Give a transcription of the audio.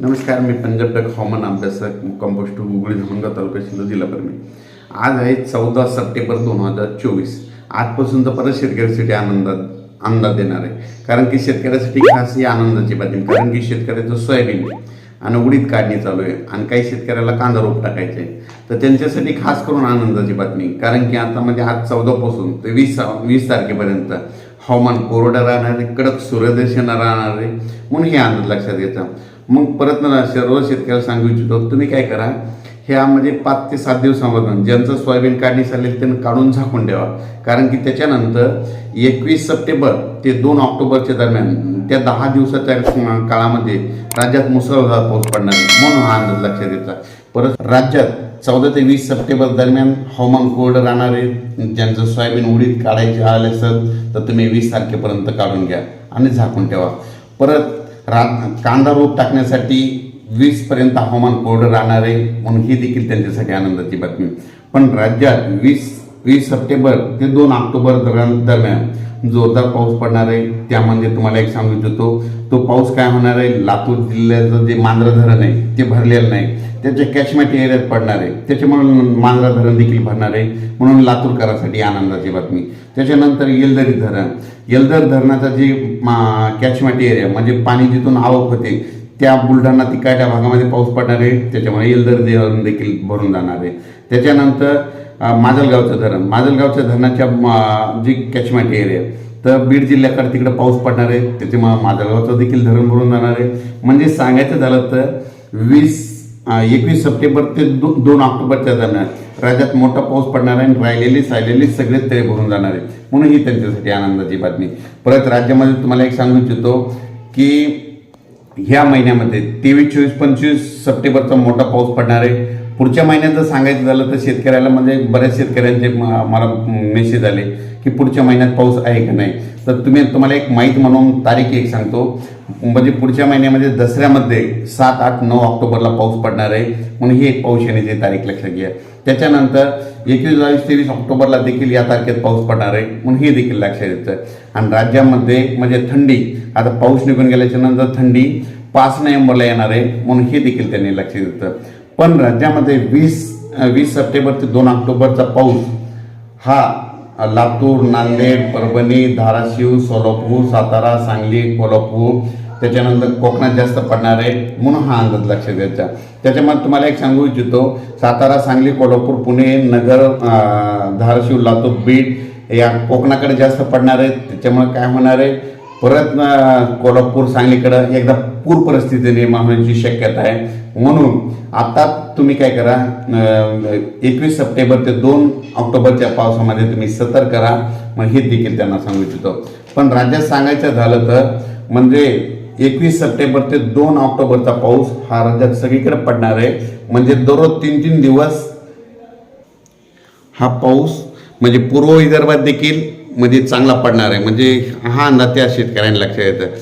नमस्कार मी पंजाब डक हवामान अभ्यासक कंपोस्ट गुगळी धामणगाव तालुका सिंधू जिल्हा परमी आज आहे चौदा सप्टेंबर दोन हजार चोवीस. आजपासून तर परत शेतकऱ्यासाठी आनंदात अंदाज देणार आहे. कारण की शेतकऱ्यासाठी खास ही आनंदाची बातमी कारण की शेतकऱ्याचं सोयाबीन आणि उडीद काढणी चालू आहे आणि काही शेतकऱ्याला कांदा रोप टाकायचे तर त्यांच्यासाठी खास करून आनंदाची बातमी कारण की आता म्हणजे आज चौदापासून ते वीस वीस तारखेपर्यंत हवामान कोरडं राहणार आहे कडक सूर्यदर्शन राहणार आहे. म्हणून हे आनंद लक्षात घ्यायचा. मग परत मला सर्व शेतकऱ्याला सांगू इच्छितो तुम्ही काय करा ह्या म्हणजे पाच ते सात दिवसामधून ज्यांचं सोयाबीन काढणी चालेल त्यांना काढून झाकून ठेवा. कारण की त्याच्यानंतर एकवीस सप्टेंबर ते दोन ऑक्टोबरच्या दरम्यान त्या दहा दिवसाच्या काळामध्ये राज्यात मुसळधार पाऊस पडणार आहे. म्हणून हा अंदाज लक्षात येतात परत राज्यात चौदा ते वीस सप्टेंबर दरम्यान हवामान कोरडं राहणार आहे. ज्यांचं सोयाबीन उडीद काढायचे आले असेल तर तुम्ही वीस तारखेपर्यंत काढून घ्या आणि झाकून ठेवा. परत रा कांदा रोप टाकण्यासाठी वीसपर्यंत हवामान कोरडं राहणार आहे म्हणून ही देखील त्यांच्यासाठी आनंदाची बातमी. पण राज्यात वीस वीस सप्टेंबर ते दोन ऑक्टोबर दरम्यान दरम्यान जोरदार पाऊस पडणार आहे. त्यामध्ये तुम्हाला एक सांगू इच्छितो तो पाऊस काय होणार आहे? लातूर जिल्ह्याचं जे मांजरा धरण आहे ते भरलेलं नाही. त्याच्या कॅचमेंट एरियात पडणार आहे. त्याच्यामुळे मांजरा धरण देखील भरणार आहे. म्हणून लातूरकरांसाठी आनंदाची बातमी. त्याच्यानंतर येलदरी धरण. येलदर धरणाचा जे कॅचमेंट एरिया म्हणजे पाणी जिथून आवक होते त्या बुलढाणा तिकाट्या भागामध्ये पाऊस पडणार आहे. त्याच्यामुळे येलदर धरण देखील भरून जाणार आहे. त्याच्यानंतर माजलगावचं धरण. माजलगावच्या धरणाच्या म, जी कॅचमेट एरिया तर बीड जिल्ह्याकडे तिकडे पाऊस पडणार आहे. त्याच्यामुळे माजलगावचं देखील धरण भरून जाणार आहे. म्हणजे सांगायचं झालं तर वीस एकवीस सप्टेंबर ते दो दोन ऑक्टोबरच्या दरम्यान राज्यात मोठा पाऊस पडणार आहे आणि राहिलेली सायलेली सगळेच तळे भरून जाणार आहे म्हणून ही त्यांच्यासाठी आनंदाची बातमी. परत राज्यामध्ये तुम्हाला एक सांगू इच्छितो की ह्या महिन्यामध्ये तेवीस चोवीस पंचवीस सप्टेंबरचा मोठा पाऊस पडणार आहे. पुढच्या महिन्यात जर सांगायचं झालं तर शेतकऱ्याला म्हणजे बऱ्याच शेतकऱ्यांचे मला मेसेज आले की पुढच्या महिन्यात पाऊस आहे का नाही. तर तुम्ही तुम्हाला एक माहीत म्हणून तारीख एक सांगतो. म्हणजे पुढच्या महिन्यामध्ये दसऱ्यामध्ये सात आठ नऊ ऑक्टोबरला पाऊस पडणार आहे. म्हणून ही एक पाऊस येण्याची तारीख लक्षात घ्या. त्याच्यानंतर एकवीस बावीस तेवीस ऑक्टोबरला देखील या तारखेत पाऊस पडणार आहे. म्हणून हे देखील लक्षात येतं. आणि राज्यामध्ये म्हणजे थंडी आता पाऊस निघून गेल्याच्यानंतर थंडी पाच नोव्हेंबरला येणार आहे. म्हणून हे देखील त्यांनी लक्षात येतं. पण राज्यामध्ये वीस वीस सप्टेंबर ते दोन ऑक्टोबरचा पाऊस हा लातूर नांदेड परभणी धाराशिव सोलापूर सातारा सांगली कोल्हापूर. त्याच्यानंतर कोकणात जास्त पडणार आहे म्हणून हा अंदाज लक्षात द्यायचा त्याच्यामध्ये तुम्हाला एक सांगू इच्छितो सातारा सांगली कोल्हापूर पुणे नगर धाराशिव लातूर बीड या कोकणाकडे जास्त पडणार आहे त्याच्यामुळे काय होणार आहे? परत कोल्हापूर सांगलीकडं एकदा पूर परिस्थिती निर्माण होण्याची शक्यता आहे. म्हणून आता तुम्ही काय करा एकवीस सप्टेंबर ते दोन ऑक्टोबरच्या पावसामध्ये तुम्ही सतर्क करा मग हे देखील त्यांना सांगू इच्छितो. पण राज्यात सांगायचं झालं तर म्हणजे एकवीस सप्टेंबर ते दोन ऑक्टोबरचा पाऊस हा राज्यात सगळीकडे पडणार आहे. म्हणजे दररोज तीन तीन दिवस हा पाऊस म्हणजे पूर्व विदर्भात देखील मध्ये चांगला पडणार आहे. म्हणजे हा अंदाज त्या शेतकऱ्यांना लक्षात येतं.